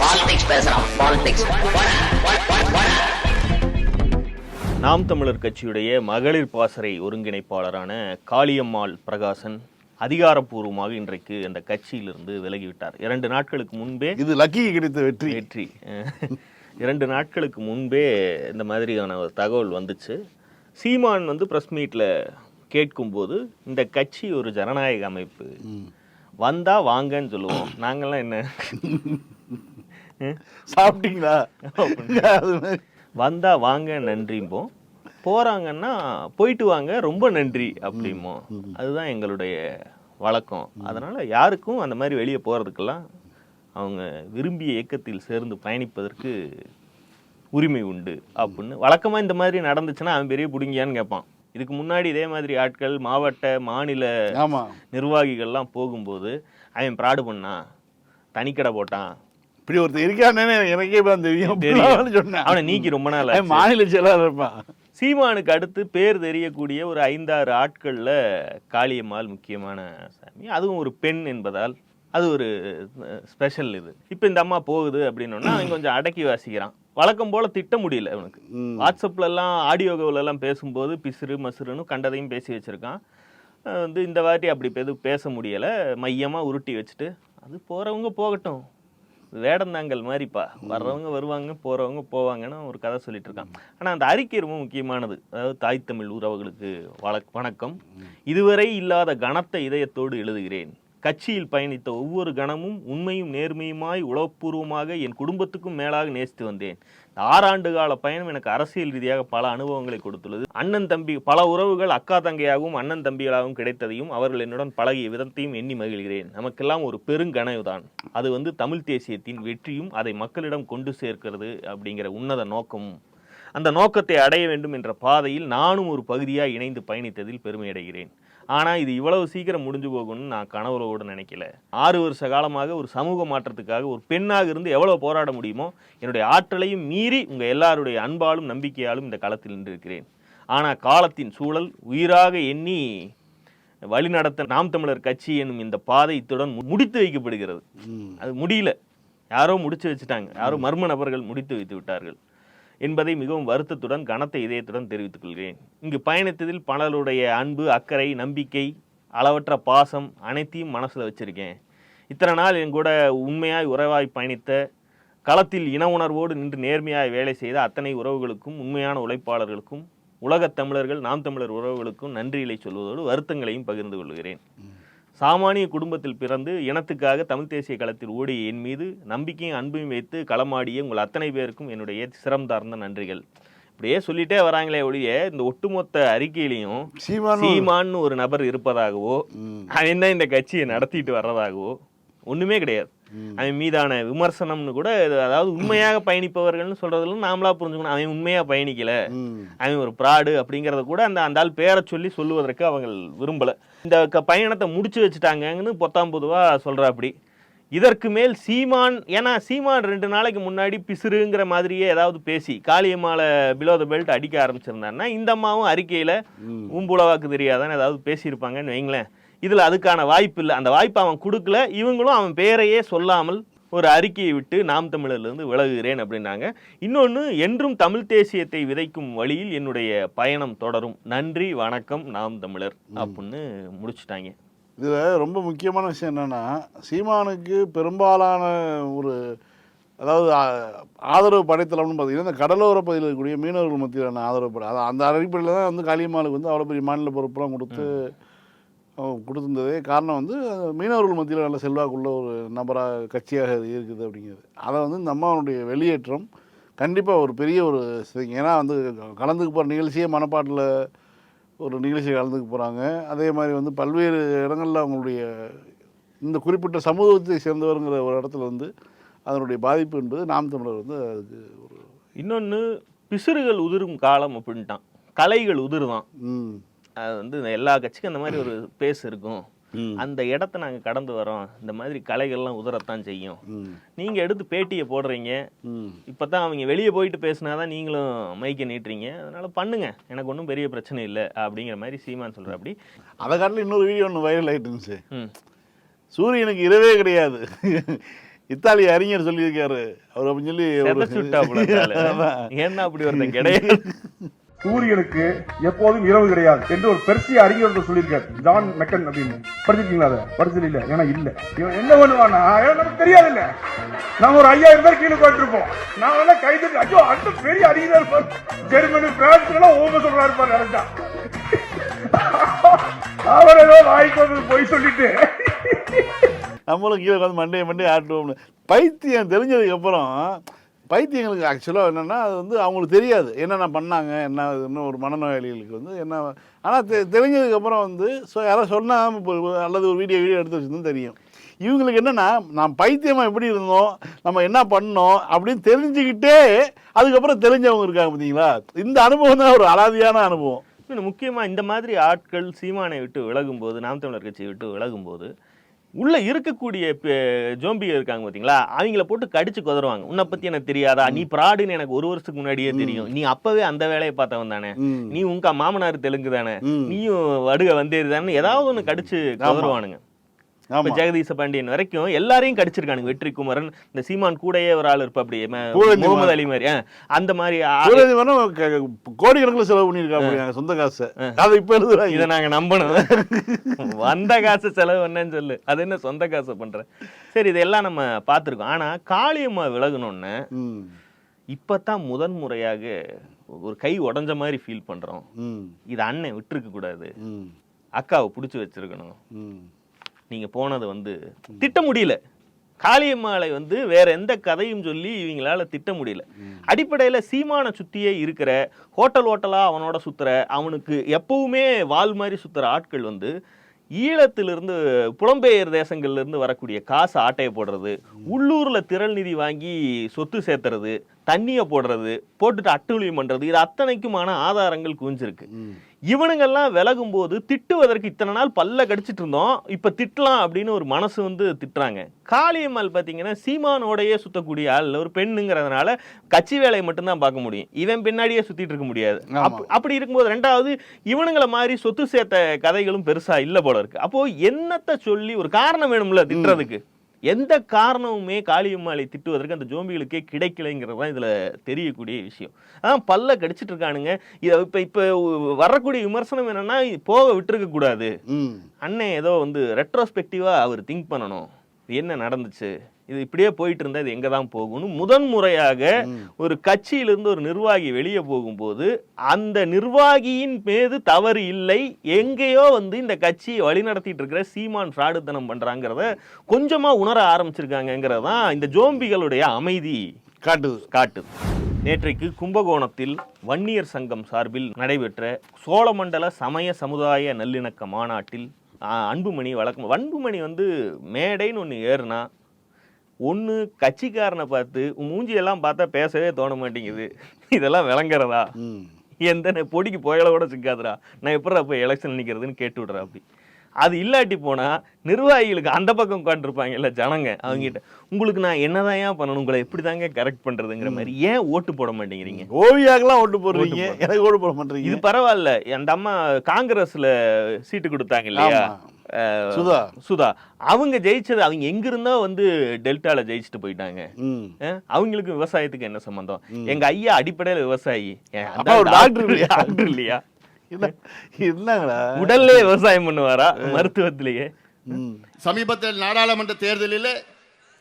Politics பேசுறான் politics நாம் தமிழர் கட்சியுடைய மகளிர் பாசறை ஒருங்கிணைப்பாளரான காளியம்மாள் பிரகாசன் அதிகாரப்பூர்வமாக இன்றைக்கு அந்த கட்சியிலிருந்து விலகிவிட்டார். இரண்டு நாட்களுக்கு முன்பே இது லக்கிக்கு கிடைத்த வெற்றி. வெற்றி. இரண்டு நாட்களுக்கு முன்பே இந்த மாதிரியான ஒரு தகவல் வந்துச்சு. சீமான் வந்து ப்ரெஸ் மீட்டில் கேட்கும்போது இந்த கட்சி ஒரு ஜனநாயக அமைப்பு. வந்தா வாங்கன்னு சொல்லுவோம். நாங்கெல்லாம் என்ன? சாப்பிட்டீங்களா. வந்தா வாங்க நன்றிம்போம். போறாங்கன்னா போயிட்டு வாங்க ரொம்ப நன்றி அப்படிம்போம். அதுதான் எங்களுடைய வழக்கம். அதனால யாருக்கும் அந்த மாதிரி வெளியே போறதுக்கெல்லாம் அவங்க விரும்பிய இயக்கத்தில் சேர்ந்து பயணிப்பதற்கு உரிமை உண்டு அப்படின்னு. வழக்கமா இந்த மாதிரி நடந்துச்சுன்னா அவன் பெரிய புடுங்கியான்னு கேட்பான். இதுக்கு முன்னாடி இதே மாதிரி ஆட்கள் மாவட்ட மாநில நிர்வாகிகள்லாம் போகும்போது அவன் ப்ராடு பண்ணான் தனிக்கடை போட்டான். இப்படி ஒருத்தர் இருக்கானே எனக்கே தெரியும். சொன்னேன். அவனை நீக்கி ரொம்ப நாள். மாநில செயலாளர் இருப்பான். சீமானுக்கு அடுத்து பேர் தெரியக்கூடிய ஒரு ஐந்தாறு ஆட்கள்ல காளியம்மாள் முக்கியமான சாமி. அதுவும் ஒரு பெண் என்பதால் அது ஒரு ஸ்பெஷல் இது. இப்போ இந்த அம்மா போகுது அப்படின்னோன்னா அவன் கொஞ்சம் அடக்கி வாசிக்கிறான். வழக்கம் போல திட்ட முடியல அவனுக்கு. ம். வாட்ஸ்அப்ல எல்லாம் ஆடியோவில் எல்லாம் பேசும்போது பிசுறு மசுறுன்னு கண்டதையும் பேசி வச்சிருக்கான். வந்து இந்த வாட்டி அப்படி எதுவும் பேச முடியல. மையமா உருட்டி வச்சுட்டு அது போறவங்க போகட்டும். வேடந்தாங்கல் மாதிரிப்பா வர்றவங்க வருவாங்க போறவங்க போவாங்கன்னு ஒரு கதை சொல்லிட்டு இருக்கான். ஆனா அந்த அறிக்கை ரொம்ப முக்கியமானது. அதாவது தாய் தமிழ் உறவுகளுக்கு வழக் வணக்கம். இதுவரை இல்லாத கனத்த இதயத்தோடு எழுதுகிறேன். கட்சியில் பயணித்த ஒவ்வொரு கணமும் உண்மையும் நேர்மையுமாய் உளப்பூர்வமாக என் குடும்பத்துக்கும் மேலாக நேசித்து வந்தேன். ஆறாண்டு கால பயணம் எனக்கு அரசியல் ரீதியாக பல அனுபவங்களை கொடுத்துள்ளது. அண்ணன் தம்பி பல உறவுகள் அக்கா தங்கையாகவும் அண்ணன் தம்பிகளாகவும் கிடைத்ததையும் அவர்கள் என்னுடன் பழகிய விதத்தையும் எண்ணி மகிழ்கிறேன். நமக்கெல்லாம் ஒரு பெருங்கனவுதான். அது வந்து தமிழ் தேசியத்தின் வெற்றியும் அதை மக்களிடம் கொண்டு சேர்க்கிறது அப்படிங்கிற உன்னத நோக்கமும் அந்த நோக்கத்தை அடைய வேண்டும் என்ற பாதையில் நானும் ஒரு பகுதியாக இணைந்து பயணித்ததில் பெருமையடைகிறேன் ஆனால் இது இவ்வளவு சீக்கிரம் முடிஞ்சு போகும்னு நான் கனவுலோடு நினைக்கல. ஆறு வருஷ காலமாக ஒரு சமூக மாற்றத்துக்காக ஒரு பெண்ணாக இருந்து எவ்வளவு போராட முடியுமோ என்னுடைய ஆற்றலையும் மீறி உங்கள் எல்லாருடைய அன்பாலும் நம்பிக்கையாலும் இந்த களத்தில் நின்றிருக்கிறேன். ஆனால் காலத்தின் சூழல் உயிராக எண்ணி வழிநடத்த நாம் தமிழர் கட்சி என்னும் இந்த பாதை இத்துடன் முடித்து வைக்கப்படுகிறது. அது முடியல. யாரோ முடிச்சு வச்சுட்டாங்க. யாரோ மர்ம நபர்கள் முடித்து வைத்து விட்டார்கள். என்பதை மிகவும் வருத்தத்துடன் கனத்த இதயத்துடன் தெரிவித்துக் கொள்கிறேன். இங்கு பயணித்ததில் பலருடைய அன்பு அக்கறை நம்பிக்கை அளவற்ற பாசம் அனைத்தையும் மனசில் வச்சிருக்கேன். இத்தனை நாள் என் கூட உண்மையாய் உறவாய் பயணித்த களத்தில் இன உணர்வோடு நின்று நேர்மையாய் வேலை செய்த அத்தனை உறவுகளுக்கும் உண்மையான உழைப்பாளர்களுக்கும் உலகத் தமிழர்கள் நாம் தமிழர் உறவுகளுக்கும் நன்றிகளை சொல்வதோடு வருத்தங்களையும் பகிர்ந்து கொள்கிறேன். சாமானிய குடும்பத்தில் பிறந்து இனத்துக்காக தமிழ் தேசிய களத்தில் ஓடிய என் மீது நம்பிக்கையும் அன்பையும் வைத்து களமாடிய உங்கள் அத்தனை பேருக்கும் என்னுடைய சிரம் தார்ந்த நன்றிகள் இப்படியே சொல்லிட்டே வராங்களே ஒழிய இந்த ஒட்டுமொத்த அறிக்கையிலையும் சீமான் சீமான்னு ஒரு நபர் இருப்பதாகவோ. அவன் தான் இந்த கட்சியை நடத்திட்டு வர்றதாகவோ ஒண்ணுமே கிடையாது அவன் மீதான விமர்சனம்னு கூட அதாவது உண்மையாக பயணிப்பவர்கள்னு சொல்றதுல நாமளா புரிஞ்சுக்கணும். அவன் உண்மையா பயணிக்கல. அவன் ஒரு ப்ராடு அப்படிங்கறத கூட அந்த அந்த ஆள் பேரை சொல்லி சொல்லுவதற்கு அவங்க விரும்பல. இந்த பயணத்தை முடிச்சு வச்சுட்டாங்கன்னு பொத்தாம் பொதுவா சொல்றா அப்படி இதற்கு மேல் சீமான் ஏன்னா சீமான் ரெண்டு நாளைக்கு முன்னாடி பிசுறுங்கிற மாதிரியே ஏதாவது பேசி காளியம்மாளை பிலோ த பெல்ட் அடிக்க ஆரம்பிச்சிருந்தான்னா இந்த அம்மாவும் அறிக்கையில ம். ஊம்புலவாக்கு தெரியாதான்னு ஏதாவது பேசியிருப்பாங்கன்னு வைங்களேன். இதுல அதுக்கான வாய்ப்பு இல்லை. அந்த வாய்ப்பை அவன் கொடுக்கல. இவங்களும் அவன் பேரையே சொல்லாமல் ஒரு அறிக்கையை விட்டு நாம் தமிழர்லேருந்து விலகுகிறேன் அப்படின்னாங்க. இன்னொன்று என்றும் தமிழ் தேசியத்தை விதைக்கும் வழியில் என்னுடைய பயணம் தொடரும். நன்றி வணக்கம் நாம் தமிழர் அப்படின்னு முடிச்சுட்டாங்க. இதுல ரொம்ப முக்கியமான விஷயம் என்னன்னா சீமானுக்கு பெரும்பாலான ஒரு அதாவது ஆதரவு படைத்தளம்னு பார்த்தீங்கன்னா இந்த கடலோர பகுதியில் இருக்கக்கூடிய மீனவர்கள் மத்தியிலான ஆதரவு படை. அந்த அடிப்படையில் தான் வந்து காளியம்மாளுக்கு வந்து அவ்வளோ பெரிய மாநில பொறுப்புலாம் கொடுத்து கொடுத்துருந்ததே காரணம் வந்து மீனவர்கள் மத்தியில் நல்ல செல்வாக்குள்ள ஒரு நபராக கட்சியாக இருக்குது அப்படிங்கிறது. அதை வந்து இந்த அம்மாவுடைய வெளியேற்றம் கண்டிப்பாக ஒரு பெரிய ஒரு. ஏன்னா வந்து கலந்துக்க போகிற நிகழ்ச்சியே மனப்பாட்டில் ஒரு நிகழ்ச்சி கலந்துக்க போகிறாங்க அதே மாதிரி வந்து பல்வேறு இடங்களில் அவங்களுடைய இந்த குறிப்பிட்ட சமூகத்தை சேர்ந்தவருங்கிற ஒரு இடத்துல வந்து அதனுடைய பாதிப்பு என்பது நாம் தமிழர் வந்து அதுக்கு ஒரு இன்னொன்று பிசுறுகள் உதிரும் காலம் அப்படின்ட்டான். கலைகள் உதிருதான். ம். அது வந்து எல்லா கட்சிக்கும் அந்த மாதிரி ஒரு பேஸ் இருக்கும். அந்த இடத்த நாங்கள் கடந்து வரோம். இந்த மாதிரி கலைகள்லாம் உதறத்தான் செய்யும். நீங்க எடுத்து பேட்டியை போடுறீங்க. இப்பதான் அவங்க வெளியே போயிட்டு பேசினாதான் நீங்களும் மைக்கை நீட்டுறீங்க. அதனால பண்ணுங்க. எனக்கு ஒன்றும் பெரிய பிரச்சனை இல்லை அப்படிங்கிற மாதிரி சீமான் சொல்ற அப்படி அதை காட்டில் இன்னொரு வீடியோ ஒன்று வைரல் ஆகிட்டுருந்துச்சு சூரியனுக்கு இரவே கிடையாது. இத்தாலி அறிஞர் சொல்லியிருக்காரு. அவர் அப்படின்னு சொல்லி. என்ன அப்படி ஒருத்தன் கிடையாது. சூரியனுக்கு எப்போதும் இரவு கிடையாது என்று ஒரு பெருசிய அறிஞர் சொல்லியிருக்காரு. ஜான் மெக்கன் அப்படின்னு. படிச்சிருக்கீங்களா அதை? படிச்சது இல்ல. ஏன்னா இல்ல. இவன் என்ன பண்ணுவானா நமக்கு தெரியாது இல்ல நம்ம ஒரு ஐயாயிரம் பேர் கீழே போட்டிருப்போம் நான் வேணா கைது ஐயோ அந்த பெரிய அறிஞர் ஜெர்மனி பிரான்ஸ் எல்லாம் ஓம சொல்றாரு பாரு நினைச்சா அவர் ஏதோ வாய்க்கு வந்து போய் சொல்லிட்டு. நம்மளும் கீழே உட்காந்து மண்டே மண்டே ஆட்டுவோம்னு. பைத்தியம் தெரிஞ்சதுக்கு அப்புறம் பைத்தியங்களுக்கு ஆக்சுவலாக என்னென்னா அது வந்து அவங்களுக்கு தெரியாது. என்னென்ன பண்ணாங்க என்ன இன்னும் ஒரு மனநோயாளிகளுக்கு வந்து என்ன ஆனால் தெ தெரிஞ்சதுக்கப்புறம் வந்து ஸோ யாரோ சொன்னால் இப்போ அல்லது ஒரு வீடியோ வீடியோ எடுத்து வச்சுருந்தா தெரியும். இவங்களுக்கு என்னென்னா நாம் பைத்தியமாக எப்படி இருந்தோம்? நம்ம என்ன பண்ணோம்? அப்படின்னு தெரிஞ்சுக்கிட்டே அதுக்கப்புறம் தெரிஞ்சவங்க இருக்காங்க பார்த்தீங்களா இந்த அனுபவம் தான் ஒரு அலாதியான அனுபவம். முக்கியமாக இந்த மாதிரி ஆட்கள் சீமானை விட்டு விலகும் போது நாம் தமிழர் கட்சியை விட்டு விலகும்போது உள்ள இருக்கக்கூடிய பே- ஜோம்பிக இருக்காங்க பாத்தீங்களா? அவங்கள போட்டு கடிச்சு குதறுவாங்க. உன்னை பத்தி எனக்கு தெரியாதா? நீ பிராடுன்னு எனக்கு ஒரு வருஷத்துக்கு முன்னாடியே தெரியும். நீ அப்பவே அந்த வேலையை பார்த்தவன் தானே. நீ உங்க மாமனார் தெலுங்கு தானே. நீயும் வடுக வந்தேரி தானே. ஏதாவது ஒண்ணு கடிச்சு குதறுவானுங்க. இப்ப ஜெகதீச பாண்டியன் வரைக்கும் எல்லாரையும் கடிச்சிருக்கானுங்க. வெற்றி குமரன் இந்த சீமான் கூடயே ஒரு ஆள் இருப்ப அப்படி முகமது அலி மாதிரி. அந்த மாதிரி கோடிக்கணக்கில் செலவு பண்ணியிருக்காங்க சொந்த காசு. அதை இப்போ எழுதுறாங்க. இதை நாங்க நம்பணும். வந்த காசு செலவு என்னன்னு சொல்லு. அது என்ன சொந்த காசு பண்ற? சரி இதெல்லாம் நம்ம பார்த்துருக்கோம். ஆனா காளியம்மா விலகணும்னு ம். இப்பதான் முதன் முறையாக ஒரு கை உடைஞ்ச மாதிரி ஃபீல் பண்றோம். ம். இது அண்ணன் விட்டுருக்க கூடாது. அக்காவை பிடிச்சி வச்சிருக்கணும். ம் நீங்க போனது வந்து திட்ட முடியல. காளியம்மாளை வந்து வேற எந்த கதையும் சொல்லி இவங்களால திட்ட முடியல. அடிப்படையில சீமான சுத்தியே இருக்கிற ஹோட்டல் ஹோட்டலா அவனோட சுத்துற அவனுக்கு எப்பவுமே வால் மாதிரி சுத்துற ஆட்கள் வந்து ஈழத்திலிருந்து புலம்பெயர் தேசங்கள்ல இருந்து வரக்கூடிய காசு ஆட்டையை போடுறது உள்ளூர்ல திரள் நிதி வாங்கி சொத்து சேர்த்துறது தண்ணியை போடுறது போட்டுட்டு அட்டுழியம் பண்றது இது அத்தனைக்குமான ஆதாரங்கள் குவிஞ்சிருக்கு. இவனுங்கெல்லாம் விலகும் போது திட்டுவதற்கு இத்தனை நாள் பல்ல கடிச்சிட்டு இருந்தோம் இப்ப திட்டலாம் அப்படின்னு ஒரு மனசு வந்து திட்டுறாங்க. காளியம்மாள் பாத்தீங்கன்னா சீமானோடையே சுத்தக்கூடிய ஆள் ஒரு பெண்ணுங்கிறதுனால கட்சி வேலையை மட்டும்தான் பார்க்க முடியும். இவன் பின்னாடியே சுத்திட்டு இருக்க முடியாது. அப்படி இருக்கும்போது ரெண்டாவது இவனுங்கள மாதிரி சொத்து சேர்த்த கதைகளும் பெருசா இல்ல போல இருக்கு. அப்போ என்னத்த சொல்லி ஒரு காரணம் வேணும்ல திட்டுறதுக்கு? எந்த காரணமுமே காளியம்மாளை திட்டுவதற்கு அந்த ஜோம்பிகளுக்கே கிடைக்கலைங்கிறது தான் இதுல தெரியக்கூடிய விஷயம். அதான் பல்ல கடிச்சிட்டு இருக்கானுங்க. இத இப்ப இப்ப வரக்கூடிய விமர்சனம் என்னன்னா போக விட்டுருக்க கூடாது. ம். அண்ணன் ஏதோ வந்து ரெட்ரோஸ்பெக்டிவா அவர் திங்க் பண்ணணும். என்ன நடந்துச்சு? இது இப்படியே போயிட்டு இருந்தா இது எங்க தான் போகும்னு முதன் முறையாக ஒரு கட்சியிலிருந்து ஒரு நிர்வாகி வெளியே போகும்போது அந்த நிர்வாகியின் மீது தவறு இல்லை எங்கேயோ வந்து இந்த கட்சியை வழிநடத்திட்டு இருக்கிற சீமான் ஃப்ராடுத்தனம் பண்றாங்கிறத கொஞ்சமா உணர ஆரம்பிச்சிருக்காங்கிறது தான் இந்த ஜோம்பிகளுடைய அமைதி காட்டுது. காட்டுது. நேற்றைக்கு கும்பகோணத்தில் வன்னியர் சங்கம் சார்பில் நடைபெற்ற சோழமண்டல சமய சமுதாய நல்லிணக்க மாநாட்டில் அன்புமணி வழக்கம் அன்புமணி வந்து மேடைன்னு ஒன்று ஏறுனா ஒன்று கட்சிக்காரனை பார்த்து மூஞ்சியெல்லாம் பார்த்தா பேசவே தோண மாட்டேங்குது இதெல்லாம் விளங்குறதா? எந்த பொடிக்கு புயல கூட சிக்காதுடா. நான் எப்படா போய் எலெக்ஷன் நிற்கிறதுன்னு கேட்டு விடுறா அப்படி. அது இல்லாட்டி போனா நிர்வாகிகளுக்கு அந்த பக்கம் உட்காந்துருப்பாங்கல்ல ஜனங்க அவங்ககிட்ட உங்களுக்கு நான் என்னதான் பண்ணணும்? உங்களை எப்படி தாங்க கரெக்ட் பண்றதுங்கிற மாதிரி ஏன் ஓட்டு போட மாட்டேங்கிறீங்க? ஓவியாக்கெல்லாம் ஓட்டு போடுறீங்க. எனக்கு ஓட்டு போட மாட்டீங்க இது பரவாயில்ல. அந்த அம்மா காங்கிரஸ்ல சீட்டு கொடுத்தாங்க இல்லையா? சுதா. சுதா. அவங்க ஜெயிச்சது அவங்க எங்க இருந்தோ வந்து டெல்டால ஜெயிச்சுட்டு போயிட்டாங்க. அவங்களுக்கு விவசாயத்துக்கு என்ன சம்பந்தம்? எங்க ஐயா அடிப்படையில விவசாயி. டாக்டர் இல்லையா? டாக்டர் இல்லையா? என்னங்கடா? உடல்லே விவசாயம் பண்ணுவாரா? மருத்துவத்திலேயே? சமீபத்தில் நாடாளுமன்ற தேர்தலில்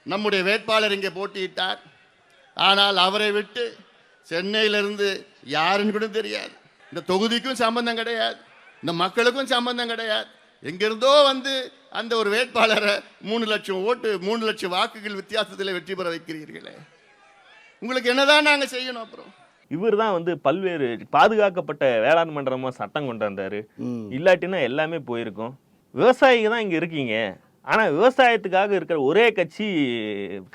நம்முடைய வேட்பாளர் இங்கே போட்டியிட்டார். ஆனால் அவரை விட்டு சென்னையிலிருந்து யாருன்னு கூட தெரியாது. இந்த தொகுதிக்கும் சம்பந்தம் கிடையாது. இந்த மக்களுக்கும் சம்பந்தம் கிடையாது. எங்கிருந்தோ வந்து அந்த ஒரு வேட்பாளரை மூணு லட்சம் ஓட்டு மூணு லட்சம் வாக்குகள் வித்தியாசத்தில் வெற்றி பெற வைக்கிறீர்களே. உங்களுக்கு என்னதான் நாங்கள் செய்யணும் அப்புறம்? இவர் தான் வந்து பல்வேறு பாதுகாக்கப்பட்ட வேளாண் மன்றமா சட்டம் கொண்டு வந்தாரு இல்லாட்டினா எல்லாமே போயிருக்கும். விவசாயிங்க தான் இங்க இருக்கீங்க. ஆனா விவசாயத்துக்காக இருக்கிற ஒரே கட்சி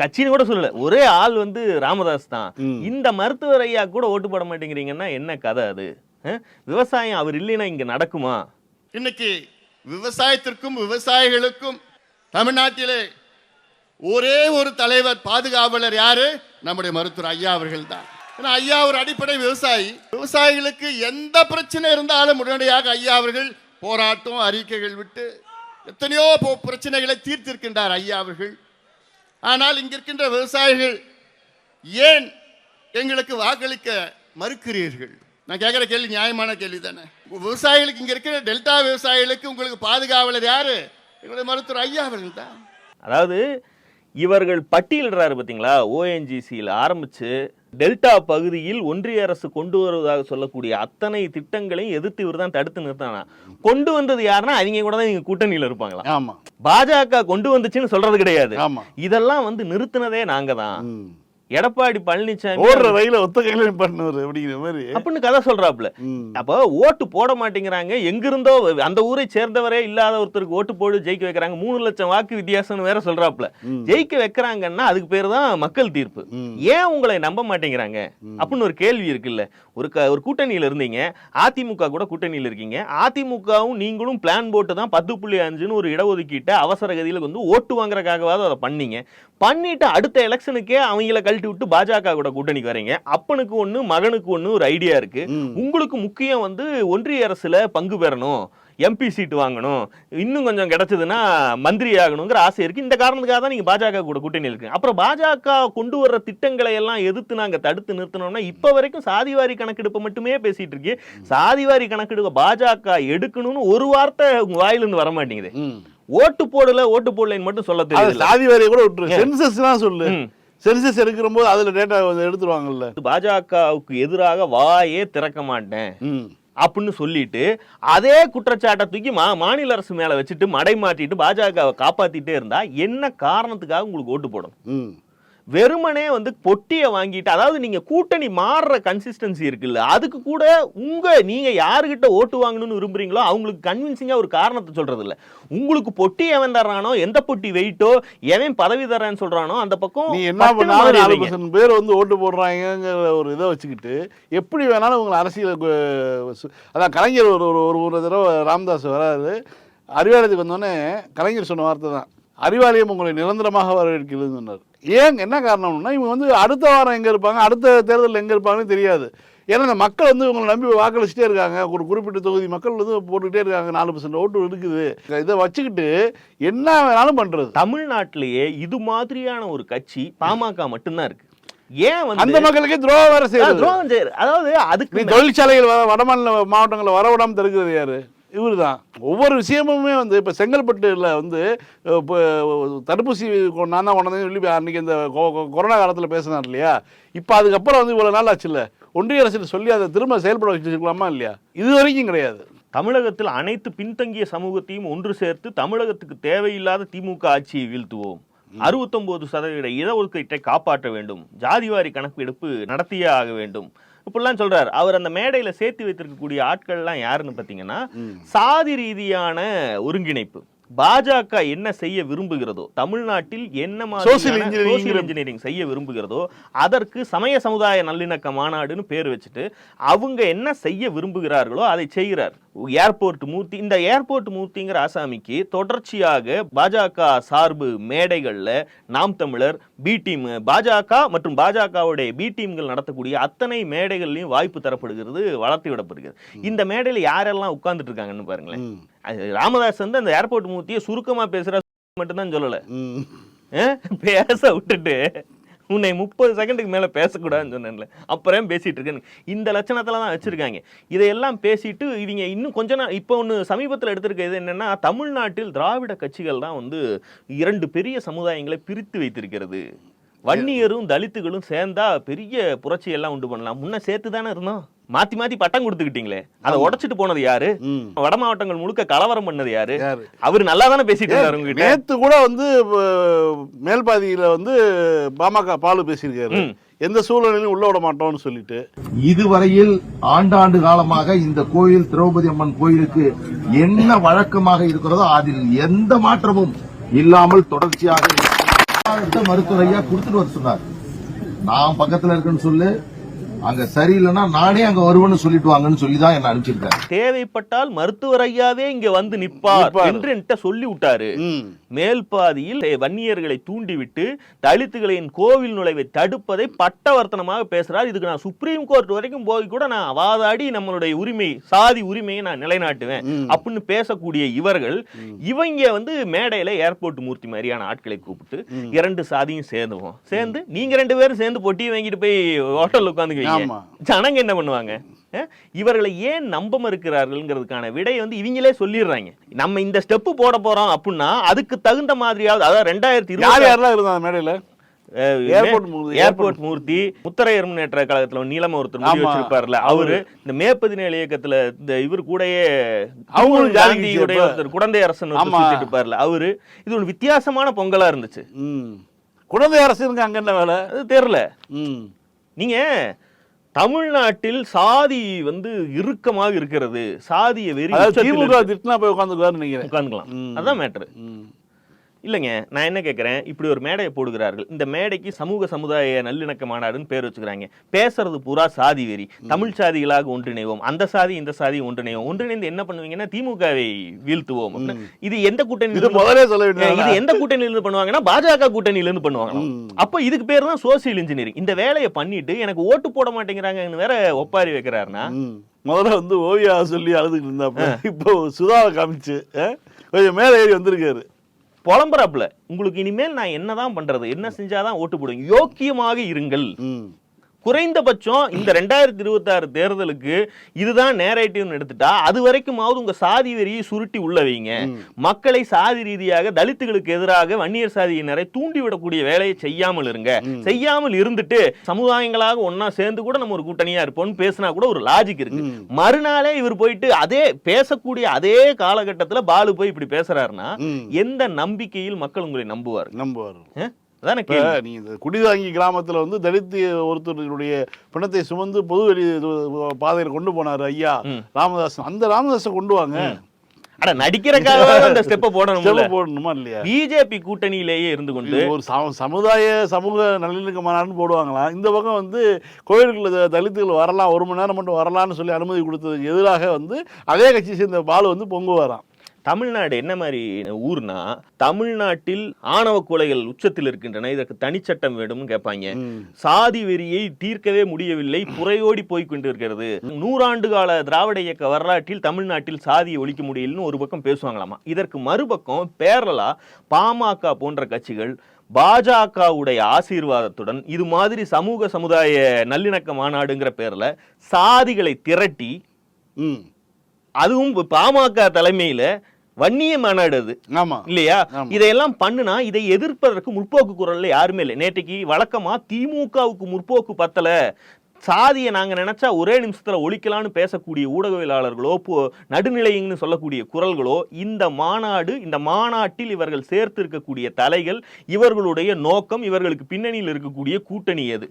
கட்சின்னு கூட சொல்லல ஒரே ஆள் வந்து ராமதாஸ் தான். இந்த மருத்துவர் ஐயா கூட ஓட்டு போட மாட்டேங்கிறீங்கன்னா என்ன கதை அது? விவசாயம் அவர் இல்லைன்னா இங்க நடக்குமா? இன்னைக்கு விவசாயத்திற்கும் விவசாயிகளுக்கும் தமிழ்நாட்டிலே ஒரே ஒரு தலைவர் பாதுகாவலர் யாரு? நம்முடைய மருத்துவர் ஐயா அவர்கள் தான் ஏன்னா ஐயா ஒரு அடிப்படை விவசாயி. விவசாயிகளுக்கு எந்த பிரச்சனை இருந்தாலும் உடனடியாக ஐயா அவர்கள் போராட்டம் அறிக்கைகள் விட்டு எத்தனையோ பிரச்சனைகளை தீர்த்திருக்கின்றார் ஐயா அவர்கள். ஆனால் இங்கிருக்கின்ற விவசாயிகள் ஏன் எங்களுக்கு வாக்களிக்க மறுக்கிறீர்கள்? நான் கேட்குற கேள்வி நியாயமான கேள்வி தானே? விவசாயிகளுக்கு இங்க இருக்கிற டெல்டா விவசாயிகளுக்கு உங்களுக்கு பாதுகாவலர் யாரு? எங்களுடைய மருத்துவர் ஐயா அவர்கள் தான். அதாவது இவர்கள் பட்டியலிடுறாரு பார்த்தீங்களா ஓஎன்ஜிசியில் ஆரம்பிச்சு டெல்டா பகுதியில் ஒன்றிய அரசு கொண்டு வருவதாக சொல்லக்கூடிய அத்தனை திட்டங்களையும் எதிர்த்து இவர் தான் தடுத்து நிறுத்தானா கொண்டு வந்தது யாருன்னா அவங்க கூட தான் இவங்க கூட்டணியில் இருப்பாங்களா? ஆமா. பாஜக கொண்டு வந்துச்சுன்னு சொல்றது கிடையாது. இதெல்லாம் வந்து நிறுத்தினதே நாங்க தான். எடப்பாடி பழனிசாமி ஓடுற ரயில ஒத்த கையில பண்ணுவாரு அப்படிங்கிற மாதிரி. அப்படின்னு கதை சொல்றாப்புல. அப்போ ஓட்டு போட மாட்டேங்கிறாங்க. எங்கிருந்தோ அந்த ஊரை சேர்ந்தவரே இல்லாத ஒருத்தருக்கு ஓட்டு போடு ஜெயிக்க வைக்கிறாங்க. மூணு லட்சம் வாக்கு வித்தியாசம்னு வேற சொல்றாப்புல. ஜெயிக்க வைக்கிறாங்கன்னா அதுக்கு பேர் தான் மக்கள் தீர்ப்பு. ஏன் உங்களை நம்ப மாட்டேங்கிறாங்க? அப்படின்னு ஒரு கேள்வி இருக்குல்ல. ஒரு க ஒரு கூட்டணியில இருந்தீங்க. அதிமுக கூட கூட்டணியில இருக்கீங்க. அதிமுகவும் நீங்களும் பிளான் போட்டு தான் பத்து புள்ளி அஞ்சுன்னு ஒரு இடஒதுக்கீட்டை அவசர கதியில வந்து ஓட்டு வாங்குறதுக்காகவாவது அதை பண்ணீங்க. பண்ணிட்டு அடுத்த எலெக்ஷனுக்கே அவங்கள கழட்டி விட்டு பாஜக கூட கூட்டணிக்கு வரீங்க. அப்பனுக்கு ஒண்ணு மகனுக்கு ஒண்ணு ஒரு ஐடியா இருக்கு. உங்களுக்கு முக்கியம் வந்து ஒன்றிய அரசுல பங்கு பெறணும் எம்பி சீட் வாங்கணும் இன்னும் கொஞ்சம் கிடைச்சதுன்னா மந்திரி ஆகணுங்கிற ஆசை இருக்கு. இந்த காரணத்துக்காக தான் நீங்க பாஜக கூட கூட்டணி இருக்கு அப்புறம் பாஜக கொண்டு வர்ற திட்டங்களை எல்லாம் எதிர்த்து நாங்க தடுத்து நிறுத்தினோம்னா இப்ப வரைக்கும் சாதிவாரி கணக்கெடுப்பை மட்டுமே பேசிட்டு இருக்கு. சாதிவாரி கணக்கெடுப்பை பாஜக எடுக்கணும்னு ஒரு வார்த்தை உங்க வாயிலிருந்து வர மாட்டேங்குது. ஓட்டு போடல ஓட்டு போடலைன்னு மட்டும் சொல்ல அது தெரியல. சாதி வாரியை கூட விட்டுரு. சென்சஸ் தான் சொல்லு. சென்சஸ் எடுக்கிற போது அதுல டேட்டா எடுத்துருவாங்கல்ல பாஜகவுக்கு எதிராக வாயே திறக்க மாட்டேன். அப்படின்னு சொல்லிட்டு அதே குற்றச்சாட்டை தூக்கி மா மாநில அரசு மேல வச்சுட்டு மடை மாட்டிட்டு பாஜகவை காப்பாத்திட்டே இருந்தா என்ன காரணத்துக்காக உங்களுக்கு ஓட்டு போடணும். வெறுமனே வந்து பொட்டியை வாங்கிட்டு அதாவது நீங்க கூட்டணி மாறுற கன்சிஸ்டன்சி இருக்குல்ல அதுக்கு கூட உங்க நீங்க யாருகிட்ட ஓட்டு வாங்கணும்னு விரும்புறீங்களோ அவங்களுக்கு கன்வின்சிங்கா ஒரு காரணத்தை சொல்றது இல்ல உங்களுக்கு பொட்டி எவன் தர்றானோ எந்த பொட்டி வெயிட்டோ எவன் பதவி தர்றான்னு சொல்றானோ அந்த பக்கம் நீ என்ன பண்ணாலும் பேர் வந்து ஓட்டு போடுறாங்கிற ஒரு இதை வச்சுக்கிட்டு எப்படி வேணாலும் உங்களை அரசியல் அதான் கலைஞர் ஒரு ஒரு ஒரு ஒரு தடவை ராமதாஸ் வராரு. அறிவாலயத்துக்கு வந்தோடனே கலைஞர் சொன்ன வார்த்தை தான் அறிவாலயம் உங்களை நிரந்தரமாக வரவேற்கிறதுன்னு சொன்னார். ஏன் என்ன காரணம்னா இவங்க வந்து அடுத்த வாரம் எங்கே இருப்பாங்க அடுத்த தேர்தலில் எங்கே இருப்பாங்கன்னு தெரியாது. ஏன்னா இந்த மக்கள் வந்து உங்களை நம்பி வாக்களிச்சுட்டே இருக்காங்க. ஒரு குறிப்பிட்ட தொகுதி மக்கள் வந்து போட்டுக்கிட்டே இருக்காங்க. நாலு பர்சன்ட் ஓட்டு இருக்குது இதை வச்சுக்கிட்டு என்ன வேணாலும் பண்ணுறது தமிழ்நாட்டிலேயே இது மாதிரியான ஒரு கட்சி பாமக மட்டும்தான் இருக்கு. ஏன் அந்த மக்களுக்கே துரோகம் வேற செய்யுது துரோகம் அதாவது அதுக்கு தொழிற்சாலைகள் வர வடமாநில மாவட்டங்களில் வரவிடாமல் தடுக்கிறது யாரு? இவர் தான் ஒவ்வொரு விஷயமுமே வந்து இப்போ செங்கல்பட்டுல வந்து இப்போ தடுப்பூசி நான் தான் கொண்டதுன்னு சொல்லி அன்னைக்கு இந்த கொரோனா காலத்தில் பேசினார் இல்லையா? இப்போ அதுக்கப்புறம் வந்து இவ்வளோ நாள் ஆச்சுல்ல? ஒன்றிய அரசு சொல்லி அதை திரும்ப செயல்பட வச்சுருக்கலாமா இல்லையா? இது வரைக்கும் கிடையாது. தமிழகத்தில் அனைத்து பின்தங்கிய சமூகத்தையும் ஒன்று சேர்த்து தமிழகத்துக்கு தேவையில்லாத திமுக ஆட்சியை வீழ்த்துவோம். அறுபத்தொன்பது சதவீத இடஒதுக்கீட்டை காப்பாற்ற வேண்டும். ஜாதிவாரி கணக்கெடுப்பு நடத்தியே ஆக வேண்டும். இப்படிலாம் சொல்றாரு. அவர் அந்த மேடையில சேர்த்து வைத்திருக்கக்கூடிய ஆட்கள்லாம் யாருன்னு பார்த்தீங்கன்னா சாதி ரீதியான ஒருங்கிணைப்பு. பாஜக என்ன செய்ய விரும்புகிறதோ தமிழ்நாட்டில் என்ன சோசியல் இன்ஜினியரிங் செய்ய விரும்புகிறதோ அதற்கு சமய சமுதாய நல்லிணக்க மாநாடுன்னு பேர் வச்சுட்டு அவங்க என்ன செய்ய விரும்புகிறார்களோ அதை செய்கிறார். ஏர்போர்ட் மூர்த்தி இந்த ஏர்போர்ட் மூர்த்திங்கிற ஆசாமிக்கு தொடர்ச்சியாக பாஜக சார்பு மேடைகள்ல நாம் தமிழர் பி டீம் பாஜக மற்றும் பாஜகவுடைய பி டீம்கள் நடத்தக்கூடிய அத்தனை மேடைகள்லையும் வாய்ப்பு தரப்படுகிறது வளர்த்து விடப்படுகிறது. இந்த மேடையில யாரெல்லாம் உட்கார்ந்துட்டு இருக்காங்கன்னு பாருங்களேன். அது ராமதாஸ் வந்து அந்த ஏர்போர்ட் மூர்த்தியை சுருக்கமா பேசுற மட்டும்தான் சொல்லல. பேச விட்டுட்டு உன்னை முப்பது செகண்டுக்கு மேல பேசக்கூடாதுன்னு சொன்னேன்ல. அப்புறம் பேசிட்டு இருக்கேன்னு? இந்த லட்சணத்துல தான் வச்சிருக்காங்க. இதையெல்லாம் பேசிட்டு இவங்க இன்னும் கொஞ்ச நாள் இப்போ ஒன்று சமீபத்தில் எடுத்திருக்க இது என்னன்னா தமிழ்நாட்டில் திராவிட கட்சிகள் தான் வந்து இரண்டு பெரிய சமுதாயங்களை பிரித்து வைத்திருக்கிறது. வன்னியரும் தலித்துகளும் சேர்ந்தா பெரிய புரட்சி எல்லாம் உண்டு பண்ணலாம். முன்ன சேர்த்து தானே இருந்தோம். மாத்தி மாத்தி பட்டம் கொடுத்துக்கிட்டீங்களே. அதை உடைச்சிட்டு போனது யாரு. வட மாவட்டங்கள் முழுக்க கலவரம் பண்ணது யாரு? யாரு? அவர் நல்லா தானே பேசிட்டு இருந்தாரு உங்ககிட்ட? நேத்து கூட வந்து மேல்பாதியில வந்து பாமக பாலு பேசியிருக்காரு. எந்த சூழ்நிலையிலும் உள்ள விட மாட்டோம்னு சொல்லிட்டு. இதுவரையில் ஆண்டாண்டு காலமாக இந்த கோயில் திரௌபதி அம்மன் கோயிலுக்கு என்ன வழக்கமாக இருக்கிறதோ அதில் எந்த மாற்றமும் இல்லாமல் தொடர்ச்சியாக இருக்கிறது. மருத்துவர் ஐயா கொடுத்துட்டு வர சொன்னார். நான் பக்கத்துல இருக்கேன்னு சொல்லு அங்க சரியில்லைன்னா நானே அங்க வருவேன்னு சொல்லிட்டு வாங்கன்னு சொல்லி தான் என்ன அனுப்பிச்சிருக்காரு. தேவைப்பட்டால் மருத்துவர் ஐயாவே இங்க வந்து நிப்பார். என்று என்கிட்ட சொல்லி விட்டாரு மேல் பாதியில் வன்னியர்களை தூண்டிவிட்டு தலித்துகளின் கோவில் நுழைவை தடுப்பதை பட்டவர்த்தனமாக பேசுறார். இதுக்கு நான் சுப்ரீம் கோர்ட் வரைக்கும் போய் கூட நான் வாதாடி நம்மளுடைய உரிமை சாதி உரிமையை நான் நிலைநாட்டுவேன். அப்படின்னு பேசக்கூடிய இவர்கள் இவங்க வந்து மேடையில ஏர்போர்ட் மூர்த்தி மாதிரியான ஆட்களை கூப்பிட்டு இரண்டு சாதியும் சேர்ந்துவோம். சேர்ந்து நீங்க ரெண்டு பேரும் சேர்ந்து பொட்டி வாங்கிட்டு போய் ஹோட்டல்ல உட்காந்துக்குவீங்க. ஜனங்க என்ன பண்ணுவாங்க? இவர்களை ஏன் நம்ப மறுக்கிறார்கள்ங்கிறதுக்கான விடையை வந்து இவங்களே சொல்லிடுறாங்க. நம்ம இந்த ஸ்டெப்பு போட போறோம் அப்படின்னா அதுக்கு தகுந்த மாதிரியாவது அதாவது ரெண்டாயிரத்தி யார் இருபது யாரெல்லாம் இருந்தாங்க மேடையில? ஏர்போர்ட் மூர்த்தி, முத்தரையர் முன்னேற்ற கழகத்துல நீளம ஒருத்தர். வச்சிருப்பார்ல அவரு இந்த மே பதினேழு இயக்கத்துல இந்த இவர் கூடயே அவங்களும் காந்தியுடைய ஒருத்தர் குழந்தை அரசன் இருப்பார்ல அவரு இது ஒரு வித்தியாசமான பொங்கலா இருந்துச்சு. குழந்தை அரசுக்கு அங்க என்ன வேலை? அது தெரியல. நீங்க தமிழ்நாட்டில் சாதி வந்து இறுக்கமாக இருக்கிறது சாதிய வெறி திமுக. திட்டினா போய் உட்காந்துக்குவாருன்னு நினைக்கிறேன் உட்கார்ந்துக்கலாம் ம். அதான் மேட்ரு. இல்லைங்க நான் என்ன கேட்குறேன்? இப்படி ஒரு மேடையை போடுகிறார்கள். இந்த மேடைக்கு சமூக சமுதாய நல்லிணக்க மாநாடுன்னு பேர் வச்சுக்கிறாங்க. பேசுறது பூரா சாதி வெறி. தமிழ் சாதிகளாக ஒன்றிணைவோம். அந்த சாதி இந்த சாதி ஒன்றிணைவோம். ஒன்றிணைந்து என்ன பண்ணுவீங்கன்னா திமுகவை வீழ்த்துவோம். இது எந்த கூட்டணி இது முதலே சொல்ல இது வேண்டியது எந்த கூட்டணியில இருந்து பண்ணுவாங்கன்னா பாஜக கூட்டணியில இருந்து பண்ணுவாங்க அப்ப இதுக்கு பேர் தான் சோசியல் இன்ஜினியரிங். இந்த வேலையை பண்ணிட்டு எனக்கு ஓட்டு போட மாட்டேங்கிறாங்கன்னு வேற ஒப்பாரி வைக்கிறாருன்னா? ம். முதல்ல வந்து ஓவியா சொல்லி அழுதுகிட்டு இருந்தாப்ப இப்போ சுதாவை காமிச்சு கொஞ்சம் மேலே ஏறி வந்திருக்காரு. புலம்புறாப்புல. உங்களுக்கு இனிமேல் நான் என்னதான் பண்றது? என்ன செஞ்சாதான் ஓட்டு போடுவேன் யோக்கியமாக இருங்கள். குறைந்தபட்சம் இந்த ரெண்டாயிரத்தி இருபத்தி ஆறு தேர்தலுக்கு இதுதான் நேரேட்டிவ்னு எடுத்துட்டா அது வரைக்குமாவது உங்க சாதி வெறியை சுருட்டி உள்ள வைங்க. மக்களை சாதி ரீதியாக தலித்துகளுக்கு எதிராக வன்னியர் சாதியினரை தூண்டிவிடக்கூடிய வேலையை செய்யாமல் இருங்க. செய்யாமல் இருந்துட்டு சமுதாயங்களாக ஒண்ணா சேர்ந்து கூட நம்ம ஒரு கூட்டணியா இருப்போம்னு பேசினா கூட ஒரு லாஜிக் இருக்கு. மறுநாளே இவர் போயிட்டு அதே பேசக்கூடிய அதே காலகட்டத்துல பாலு போய் இப்படி பேசுறாருன்னா. எந்த நம்பிக்கையில் மக்கள் உங்களை நம்புவார் நம்புவார் நீ குடிதாங்கி கிராமத்துல வந்து தலித் ஒருத்தருடைய பிணத்தை சுமந்து பொதுவெளி பாதையில் கொண்டு போனாரு ஐயா. ராமதாசன் அந்த ராமதாஸை கொண்டு வாங்க. அட நடிக்கிறக்காக அந்த ஸ்டெப்பை போடணும் போடணுமா இல்லையா? பிஜேபி கூட்டணியிலேயே இருந்து கொண்டு ஒரு சம- சமுதாய சமூக நல்லிணக்க மாநாடுன்னு போடுவாங்களாம் இந்த பக்கம் வந்து கோயிலுக்குள்ள தலித்துகள் வரலாம் ஒரு மணி நேரம் மட்டும் வரலாம்னு சொல்லி அனுமதி கொடுத்ததுக்கு எதிராக வந்து அதே கட்சி சேர்ந்த பாலு வந்து பொங்குவாராம். தமிழ்நாடு என்ன மாதிரி ஊர்னா தமிழ்நாட்டில் ஆணவ கொலைகள் உச்சத்தில் இருக்கின்றன. இதற்கு தனிச்சட்டம் வேண்டும்னு கேட்பாங்க. சாதி வெறியை தீர்க்கவே முடியவில்லை. புறையோடி போய் கொண்டிருக்கிறது. நூறாண்டு கால திராவிட இயக்க வரலாற்றில் தமிழ்நாட்டில் சாதியை ஒழிக்க முடியலன்னு ஒரு பக்கம் பேசுவாங்களாமா. இதற்கு மறுபக்கம் பேரலா பாமக போன்ற கட்சிகள் பாஜகவுடைய ஆசீர்வாதத்துடன் இது மாதிரி சமூக சமுதாய நல்லிணக்க மாநாடுங்கிற பேர்ல சாதிகளை திரட்டி அதுவும் பாமக தலைமையில வன்னிய மாநாடு அது. ஆமா. இல்லையா. இதையெல்லாம் பண்ணுனா இதை எதிர்ப்பதற்கு முற்போக்கு குரல்ல யாருமே இல்லை. நேற்றைக்கு வழக்கமா திமுகவுக்கு முற்போக்கு பத்தல. சாதியை நாங்க நினைச்சா ஒரே நிமிஷத்துல ஒழிக்கலாம்னு பேசக்கூடிய ஊடகவியலாளர்களோ நடுநிலையங்கன்னு சொல்லக்கூடிய குரல்களோ இந்த மாநாடு இந்த மாநாட்டில் இவர்கள் சேர்த்து இருக்கக்கூடிய தலைகள் இவர்களுடைய நோக்கம் இவர்களுக்கு பின்னணியில் இருக்கக்கூடிய கூட்டணி எது?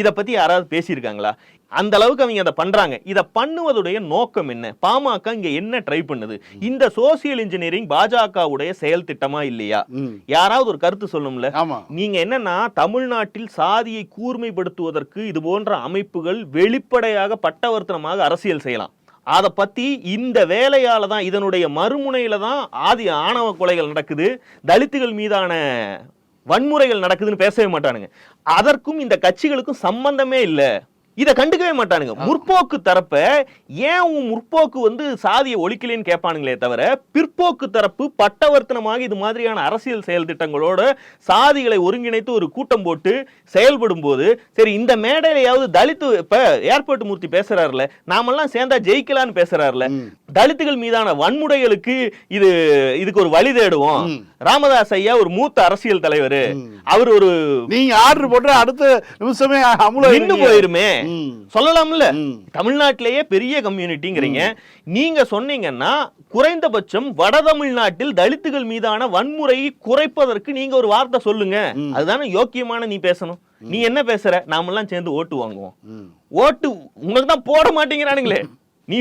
இத பத்தி யாராவது பேசியிருக்காங்களா? அந்த அளவுக்கு அவங்க அதை பண்றாங்க. இத பண்ணுவதுடைய நோக்கம் என்ன? பாமக இங்க என்ன ட்ரை பண்ணுது? இந்த சோசியல் இன்ஜினியரிங் பாஜகவுடைய செயல் திட்டமா இல்லையா? யாராவது ஒரு கருத்து சொல்லணும்ல நீங்க என்னன்னா தமிழ்நாட்டில் சாதியை கூர்மைப்படுத்துவதற்கு இது போன்ற அமைப்புகள் வெளிப்படையாக பட்டவர்த்தனமாக அரசியல் செய்யலாம். அதை பற்றி இந்த வேலையால் தான் இதனுடைய மறுமுனையில் தான் ஆதி ஆணவ கொலைகள் நடக்குது. தலித்துகள் மீதான வன்முறைகள் நடக்குதுன்னு பேசவே மாட்டானுங்க. அதற்கும் இந்த கட்சிகளுக்கும் சம்பந்தமே இல்லை. இதை கண்டுக்கவே மாட்டானுங்க. முற்போக்கு தரப்ப ஏன் உன் முற்போக்கு வந்து சாதியை ஒழிக்கலைன்னு கேட்பானுங்களே தவிர பிற்போக்கு தரப்பு பட்டவர்த்தனமாக இது மாதிரியான அரசியல் செயல் திட்டங்களோட சாதிகளை ஒருங்கிணைத்து ஒரு கூட்டம் போட்டு செயல்படும் போது சரி இந்த மேடையிலையாவது தலித்து இப்ப ஏர்போர்ட் மூர்த்தி பேசுறாருல நாமெல்லாம் சேர்ந்தா ஜெயிக்கலாம்னு பேசுறாருல தலித்துகள் மீதான வன்முறைகளுக்கு இது இதுக்கு ஒரு வழி தேடுவோம். ராமதாஸ் ஐயா ஒரு மூத்த அரசியல் தலைவர். அவர் ஒரு நீங்க ஆர்டர் போட்டு அடுத்த நிமிஷமே அமுல நின்னு போயிருமே. சொல்லலாம்ல. தமிழ்நாட்டிலேயே பெரிய கம்யூனிட்டிங்கிறீங்க. நீங்க சொன்னீங்கன்னா குறைந்தபட்சம் வட தமிழ்நாட்டில் தலித்துகள் மீதான வன்முறையை குறைப்பதற்கு நீங்க ஒரு வார்த்தை சொல்லுங்க. அதுதானே யோக்கியமான நீ பேசணும். நீ என்ன பேசுற? நாமெல்லாம் சேர்ந்து ஓட்டு வாங்குவோம். ஓட்டு உனக்கு தான் போட மாட்டேங்கிறானுங்களே. நீ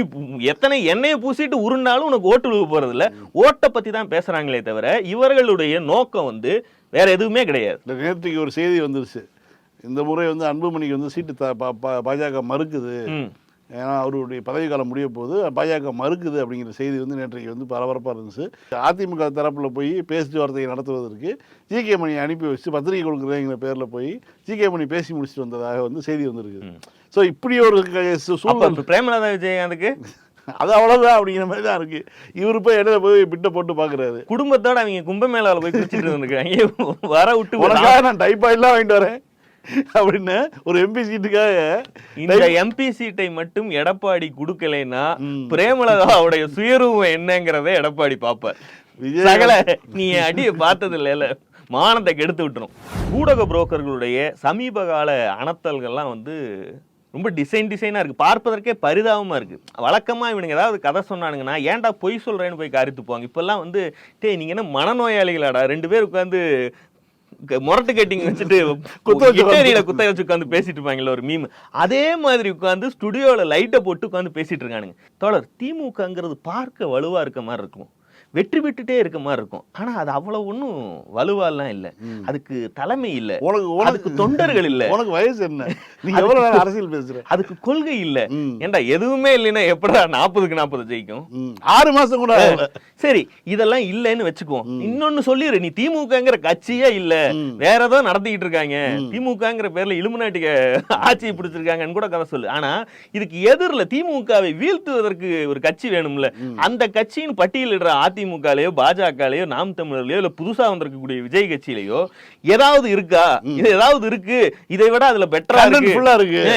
எத்தனை எண்ணெயை பூசிட்டு உருண்டாலும் உனக்கு ஓட்டு விழுக போறது இல்ல ஓட்டை பத்தி தான் பேசுறாங்களே தவிர இவர்களுடைய நோக்கம் வந்து வேற எதுவுமே கிடையாது. இந்த நேற்றுக்கு ஒரு செய்தி வந்துருச்சு. இந்த முறை வந்து அன்புமணிக்கு வந்து சீட்டு பாஜக மறுக்குது. ஏன்னா அவருடைய பதவிக்காலம் முடிய போது பாஜக மறுக்குது அப்படிங்கிற செய்தி வந்து நேற்றைக்கு வந்து பரபரப்பாக இருந்துச்சு. அதிமுக தரப்பில் போய் பேச்சுவார்த்தையை நடத்துவதற்கு ஜி கே மணி அனுப்பி வச்சு பத்திரிகை கொடுக்குறேங்கிற பேரில் போய் ஜி கே மணி பேசி முடிச்சுட்டு வந்ததாக வந்து செய்தி வந்திருக்கு ஸோ இப்படி ஒரு சூழ்நிலை பிரேமலதா விஜயகாந்துக்கு? அது அவ்வளவுதான் அப்படிங்கிற மாதிரி தான் இருக்கு. இவரு போய் இடையில போய் பிட்ட போட்டு பாக்குறாரு. குடும்பத்தோட அவங்க கும்பமேளாவில் போய் குளிச்சிட்டு இருந்திருக்காங்க. வர விட்டு நான் டைப்பாய்லாம் வாங்கிட்டு வரேன். அப்படின்னு ஒரு எம்பி சீட்டுக்காக இந்த எம்பி சீட்டை மட்டும் எடப்பாடி கொடுக்கலைன்னா. பிரேமலதாவுடைய சுயரூபம் என்னங்கிறத எடப்பாடி விஜய் சகல நீ அடியை பார்த்தது இல்லைல்ல மானத்தை கெடுத்து விட்டுரும். ஊடக புரோக்கர்களுடைய சமீப கால அனத்தல்கள்லாம் வந்து ரொம்ப டிசைன் டிசைனாக இருக்குது பார்ப்பதற்கே பரிதாபமாக இருக்குது வழக்கமாக இவனுங்க ஏதாவது கதை சொன்னானுங்கன்னா ஏன்டா பொய் சொல்கிறேன்னு போய் காரித்து போவாங்க இப்போல்லாம் வந்து டேய் நீங்கள் என்ன மனநோயாளிகளாடா? ரெண்டு பேர் உட்காந்து முரட்டு கட்டிங் வச்சுட்டு குத்த கிட்டேரியில குத்த வச்சு உட்காந்து பேசிட்டு இருப்பாங்கல்ல ஒரு மீம் அதே மாதிரி உட்காந்து ஸ்டுடியோல லைட்டை போட்டு உட்காந்து பேசிட்டு இருக்கானுங்க தோழர் திமுகங்கிறது பார்க்க வலுவா இருக்க மாதிரி இருக்கும். வெற்றி பெற்றுட்டே இருக்க மாதிரி இருக்கும். ஆனா அது அவ்வளவு ஒன்றும் வலுவாலாம் இல்ல. அதுக்கு தலைமை இல்ல. உனக்கு உனக்கு தொண்டர்கள் இல்ல. உனக்கு வயசு என்ன? நீ எவ்வளவு நேரம் அரசியல் பேசுற? அதுக்கு கொள்கை இல்ல. ம். ஏன்டா எதுவுமே இல்லைன்னா எப்படா நாற்பதுக்கு நாற்பது ஜெயிக்கும். ஆறு மாசம் கூட. சரி இதெல்லாம் இல்லைன்னு வச்சுக்குவோம். இன்னொன்னு சொல்லிடு நீ திமுகங்கிற கட்சியே இல்ல. வேற ஏதோ நடத்திக்கிட்டு இருக்காங்க. திமுகங்கிற பேர்ல இலுமினாட்டிக ஆட்சியை பிடிச்சிருக்காங்கன்னு கூட கதை சொல்லு. ஆனா இதுக்கு எதிரில் திமுகவை வீழ்த்துவதற்கு ஒரு கட்சி வேணும்ல. அந்த கட்சியின் பட்டியலிடுற அதிமுகலயோ பாஜகலயோ நாம் தமிழர்லயோ இல்ல புதுசா வந்திருக்கக்கூடிய விஜய் கட்சியிலயோ ஏதாவது இருக்கா? இது ஏதாவது இருக்கு? இதை விட அதுல பெட்டரா இருக்கு.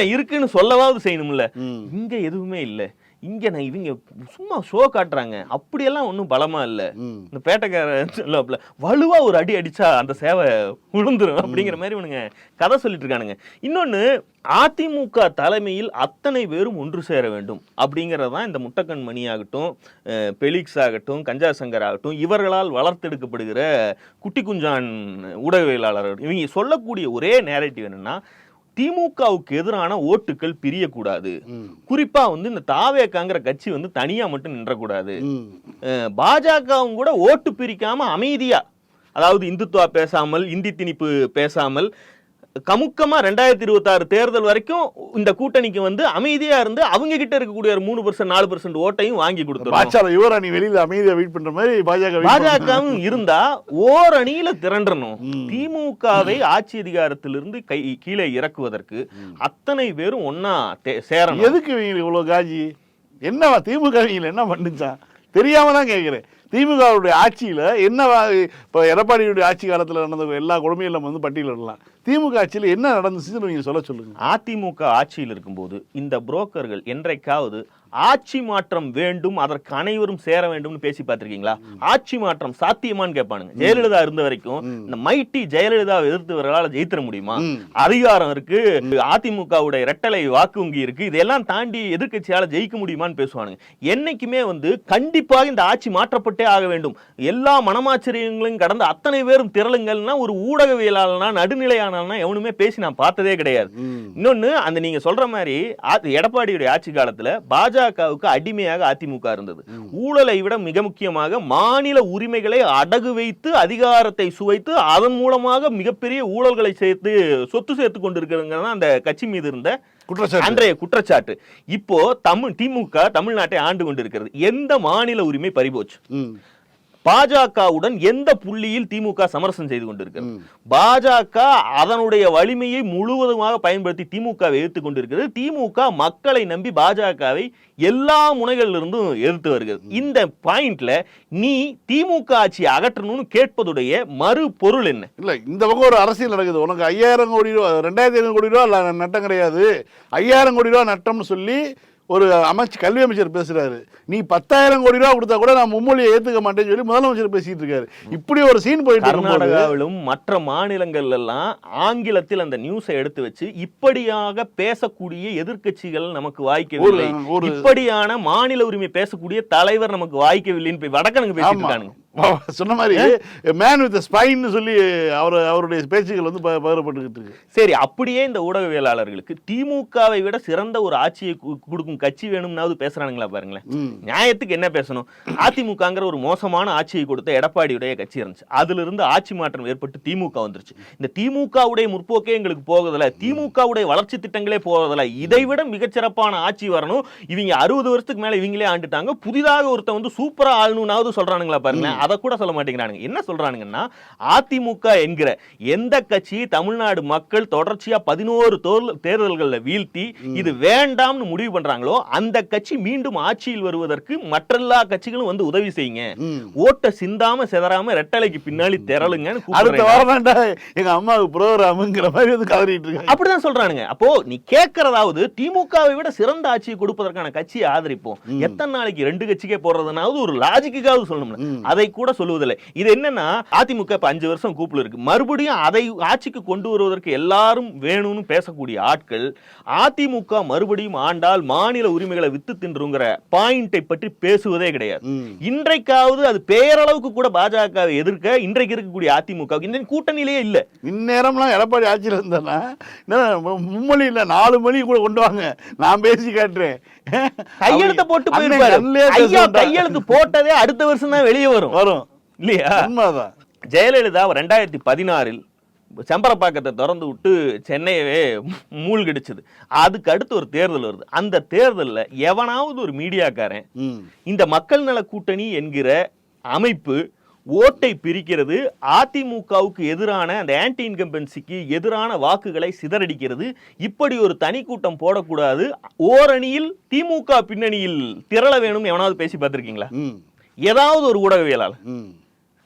இருக்குன்னு சொல்லவாவது செய்யணும்ல. இங்க எதுவுமே இல்ல. இங்க நான் இவங்க சும்மா ஷோ காட்டுறாங்க. அப்படியெல்லாம் ஒண்ணும் பலமா இல்ல. இந்த பேட்டைக்கார சொல்லாப்புல வலுவா ஒரு அடி அடிச்சா அந்த சேவை விழுந்துரும் அப்படிங்கிற மாதிரி இவனுங்க கதை சொல்லிட்டு இருக்கானுங்க இன்னொன்னு அதிமுக தலைமையில் அத்தனை பேரும் ஒன்று சேர வேண்டும். அப்படிங்கிறது தான் இந்த முட்டக்கண் மணி ஆகட்டும் பெலிக்ஸ் ஆகட்டும் கஞ்சா சங்கர் ஆகட்டும் இவர்களால் வளர்த்தெடுக்கப்படுகிற குட்டி குஞ்சான் ஊடகவியலாளர் இவங்க சொல்லக்கூடிய ஒரே நேரட்டிவ் என்னன்னா திமுகவுக்கு எதிரான ஓட்டுகள் பிரியக்கூடாது. குறிப்பா வந்து இந்த தாவேக்காங்கிற கட்சி வந்து தனியா மட்டும் நின்றக்கூடாது. பாஜகவும் கூட ஓட்டு பிரிக்காம அமைதியா அதாவது இந்துத்துவா பேசாமல் இந்தி திணிப்பு பேசாமல் கமுக்கமா ரெண்டாயிரத்தி இருபத்தாறு தேர்தல் வரைக்கும் இந்த கூட்டணிக்கு வந்து அமைதியா இருந்து அவங்க கிட்ட இருக்கக்கூடிய ஒரு மூணு பர்சன்ட் நாலு பர்சன்ட் ஓட்டையும் வாங்கி கொடுத்துருவோம். பாச்சால யுவராணி வெளியில அமைதியா வெயிட் பண்ற மாதிரி பாஜக. பாஜகவும் இருந்தா ஓர் அணியில திரண்டணும். திமுகவை ஆட்சி அதிகாரத்திலிருந்து கை கீழே இறக்குவதற்கு அத்தனை பேரும் ஒன்னா சேரணும். எதுக்கு இவங்களுக்கு இவ்வளவு காஜி? என்னவா திமுக என்ன பண்ணுச்சான் தெரியாம தான் கேட்கிறேன் திமுகவுடைய ஆட்சியில் என்ன இப்போ எடப்பாடியுடைய ஆட்சி காலத்தில் நடந்த எல்லா கொடுமையும் நம்ம வந்து பட்டியலிடலாம் திமுக ஆட்சியில் என்ன நடந்துச்சுன்னு நீங்கள் சொல்ல சொல்லுங்கள் அதிமுக ஆட்சியில் இருக்கும்போது இந்த புரோக்கர்கள் என்றைக்காவது ஆட்சி மாற்றம் வேண்டும் அதற்கு அனைவரும் சேர வேண்டும்னு பேசி பார்த்திருக்கீங்களா? ஆட்சி மாற்றம் சாத்தியமான்னு கேட்பானுங்க. ஜெயலலிதா இருந்த வரைக்கும் இந்த மைட்டி ஜெயலலிதாவை எதிர்த்தவர்களால் ஜெயித்திர முடியுமா? அதிகாரம் இருக்கு அதிமுகவுடைய இரட்டலை வாக்கு வங்கி இருக்கு இதெல்லாம் தாண்டி எதிர்க்கட்சியால ஜெயிக்க முடியுமான்னு பேசுவானுங்க. என்னைக்குமே வந்து கண்டிப்பாக இந்த ஆட்சி மாற்றப்பட்டே ஆக வேண்டும். எல்லா மனமாச்சரியங்களையும் கடந்து அத்தனை பேரும் திரளுங்கள்னா ஒரு ஊடகவியலாளனா நடுநிலையானா எவனுமே பேசி நான் பார்த்ததே கிடையாது. இன்னொன்னு அந்த நீங்க சொல்ற மாதிரி எடப்பாடியுடைய ஆட்சி காலத்துல பாஜகவுக்கு அடிமையாக அதிமுக இருந்தது. ஊழலை விட மிக முக்கியமாக மாநில உரிமைகளை அடகு வைத்து அதிகாரத்தை சுவைத்து அதன் மூலமாக மிகப்பெரிய ஊழல்களை சேர்த்து சொத்து சேர்த்து கொண்டிருக்கிறதுங்கிறது அந்த கட்சி மீது இருந்த குற்றச்சாட்டு. அன்றைய குற்றச்சாட்டு. இப்போ தமிழ் திமுக தமிழ்நாட்டை ஆண்டு கொண்டிருக்கிறது. எந்த மாநில உரிமை பறிபோச்சு. பாஜகவுடன் எந்த புள்ளியில் திமுக சமரசம் செய்து கொண்டிருக்கிறது? பாஜக அதனுடைய வலிமையை முழுவதுமாக பயன்படுத்தி திமுகவை எதிர்த்து கொண்டிருக்கிறது. திமுக மக்களை நம்பி பாஜகவை எல்லா முனைகளிலிருந்தும் எதிர்த்து வருகிறது. இந்த பாயிண்ட்ல நீ திமுக ஆட்சியை அகற்றணும்னு கேட்பதுடைய மறு பொருள் என்ன? இல்ல இந்த பக்கம் ஒரு அரசியல் நடக்குது. உனக்கு ஐயாயிரம் கோடி ரூபா ரெண்டாயிரத்தி ஐநூறு கோடி ரூபா நட்டம் கிடையாது. ஐயாயிரம் கோடி ரூபா நட்டம்னு சொல்லி ஒரு அமைச்சு கல்வி அமைச்சர் பேசுறாரு. நீ பத்தாயிரம் கோடி ரூபா கொடுத்தா கூட நான் மும்மொழியை ஏத்துக்க மாட்டேன்னு சொல்லி முதலமைச்சர் பேசிட்டு இருக்காரு. இப்படி ஒரு சீன் போயிட்டு கர்நாடகாவிலும் மற்ற மாநிலங்கள் எல்லாம் ஆங்கிலத்தில் அந்த நியூஸை எடுத்து வச்சு இப்படியாக பேசக்கூடிய எதிர்க்கட்சிகள் நமக்கு வாய்க்கவில்லை. இப்படியான மாநில உரிமை பேசக்கூடிய தலைவர் நமக்கு வாய்க்கவில்லைன்னு போய் வடக்கனுக்கு பேசிட்டு. இருக்கானுங்க. சொன்ன மாதிரி மேன் வித் ஸ்பைன்னு சொல்லி அவர் அவருடைய பேச்சுகள் வந்து பகிரப்பட்டுக்கிட்டு இருக்கு. சரி அப்படியே இந்த ஊடகவியலாளர்களுக்கு திமுகவை விட சிறந்த ஒரு ஆட்சியை கொடுக்கும் கட்சி வேணும்னாவது பேசுறானுங்களா பாருங்களேன். நியாயத்துக்கு என்ன பேசணும்? அதிமுகங்கிற ஒரு மோசமான ஆட்சியை கொடுத்த எடப்பாடியுடைய கட்சி இருந்துச்சு. அதுல இருந்து ஆட்சி மாற்றம் ஏற்பட்டு திமுக வந்துருச்சு. இந்த திமுகவுடைய முற்போக்கே எங்களுக்கு போகுதுல திமுகவுடைய வளர்ச்சி திட்டங்களே போவதில்ல இதை விட மிகச்சிறப்பான ஆட்சி வரணும். இவங்க அறுபது வருஷத்துக்கு மேல இவங்களே ஆண்டுட்டாங்க. புதிதாக ஒருத்தன் வந்து சூப்பரா ஆளணும்னாவது சொல்றானுங்களா பாருங்களேன். அதை கூட சொல்ல மாட்டேங்கிறானுங்க. என்ன சொல்றானுங்கன்னா அதிமுக என்கிற எந்த கட்சி தமிழ்நாடு மக்கள் தொடர்ச்சியா பதினோரு தேர்தல்கள்ல வீழ்த்தி இது வேண்டாம்னு முடிவு பண்றாங்களோ அந்த கட்சி மீண்டும் ஆட்சியில் வருவதற்கு மற்றெல்லா கட்சிகளும் வந்து உதவி செய்யுங்க. ஓட்ட சிந்தாம செதறாம ரெட்டலைக்கு பின்னாடி திரளுங்கன்னு அடுத்த. வாரம் எங்க அம்மாவுக்கு ப்ரோக்ராமுங்கிற மாதிரி வந்து கதறிட்டு இருக்காங்க. அப்படிதான் சொல்றானுங்க. அப்போ நீ கேட்கறதாவது திமுகவை விட சிறந்த ஆட்சியை கொடுப்பதற்கான கட்சியை ஆதரிப்போம். எத்தனை நாளைக்கு ரெண்டு கட்சிக்கே போடுறதுனாவது ஒரு லாஜிக்காவது சொல்லணும்ல. அதை கூட சொல்லுவதில்லை. இது என்னன்னா அதிமுக இப்ப அஞ்சு வருஷம் கூப்பில் இருக்கு. மறுபடியும் அதை ஆட்சிக்கு கொண்டு வருவதற்கு எல்லாரும் வேணும்னு பேசக்கூடிய ஆட்கள் அதிமுக மறுபடியும் ஆண்டால் மாநில உரிமைகளை வித்து தின்றுங்கிற பாயிண்டை பற்றி பேசுவதே கிடையாது. இன்றைக்காவது அது பேரளவுக்கு கூட பாஜகவை எதிர்க்க இன்றைக்கு இருக்கக்கூடிய அதிமுக இந்த கூட்டணியிலேயே இல்ல. இந்நேரம்லாம் எடப்பாடி ஆட்சியில் இருந்தேன்னா மும்மொழி இல்லை நாலு மொழி கூட கொண்டு வாங்க. நான் பேசி காட்டுறேன். கையெழுத்த போட்டு போயிருப்பாரு. கையெழுத்து போட்டதே அடுத்த வருஷம் தான் வெளியே வரும். வரும் இல்லையா? உண்மைதான். ஜெயலலிதா ரெண்டாயிரத்தி பதினாறில் செம்பரப்பாக்கத்தை திறந்து விட்டு சென்னையவே மூழ்கடிச்சது. அதுக்கு அடுத்து ஒரு தேர்தல் வருது. அந்த தேர்தலில் எவனாவது ஒரு மீடியாக்காரன் இந்த மக்கள் நல கூட்டணி என்கிற அமைப்பு ஓட்டை பிரிக்கிறது. அதிமுகவுக்கு எதிரான அந்த ஆன்டி இன்கம்பன்சிக்கு எதிரான வாக்குகளை சிதறடிக்கிறது. இப்படி ஒரு தனி கூட்டம் போடக்கூடாது. ஓரணியில் திமுக பின்னணியில் திரள வேணும் எவனாவது பேசி பார்த்திருக்கீங்களா? ஏதாவது ஒரு ஊடகவியலாளர்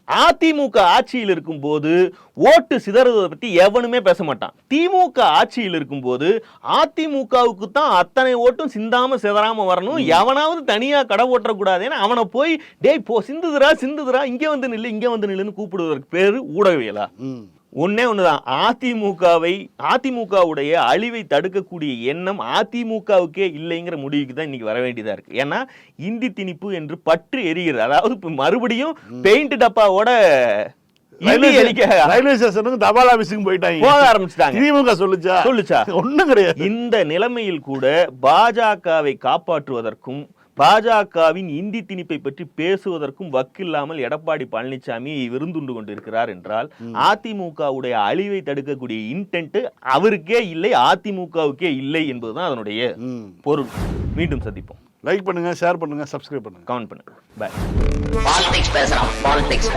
அதிமுக ஆட்சியில் இருக்கும்போது ஓட்டு சிதறுவதை பத்தி எவனுமே பேச மாட்டான். திமுக ஆட்சியில் இருக்கும்போது அதிமுகவுக்கு தான் அத்தனை ஓட்டும் சிந்தாம சிதறாம வரணும். எவனாவது தனியா கடை ஓட்டக்கூடாதுன்னு அவனை போய் டேய் போ சிந்துதுரா சிந்துதுரா இங்க வந்து நில்லு இங்க வந்து நில்லுன்னு கூப்பிடுவதற்கு பேரு ஊடகவியலா? ஒண்ணே ஒண்ணுதான். அதிமுகவை அதிமுகவுடைய அழிவை தடுக்கக்கூடிய எண்ணம் அதிமுகவுக்கே இல்லைங்கிற முடிவுக்கு தான் இன்னைக்கு வர வேண்டியதா இருக்கு. ஏன்னா இந்தி திணிப்பு என்று பற்று எரிகிறது. அதாவது இப்ப மறுபடியும் பெயிண்ட் டப்பாவோட ரயில்வே ஸ்டேஷனுக்கு தபால் ஆபீஸுக்கு போயிட்டாங்க. போக ஆரம்பிச்சிட்டாங்க. திமுக சொல்லுச்சா? சொல்லுச்சா. ஒண்ணும் கிடையாது. இந்த நிலைமையில் கூட பாஜகவை காப்பாற்றுவதற்கும் பாஜகவின் இந்தி திணிப்பை பற்றி பேசுவதற்கும் வக்கில்லாமல் எடப்பாடி பழனிசாமி விருந்துண்டு கொண்டிருக்கிறார் என்றால் அதிமுகவுடைய அழிவை தடுக்கக்கூடிய இன்டென்ட் அவருக்கே இல்லை அதிமுகவுக்கே இல்லை என்பதுதான் அதனுடைய பொருள். மீண்டும் சந்திப்போம். லைக் பண்ணுங்க ஷேர் பண்ணுங்க சப்ஸ்கிரைப் பண்ணுங்க. கமெண்ட் பண்ணுங்க. பாய் பாலிடிக்ஸ் பேசுறான் பாலிடிக்ஸ்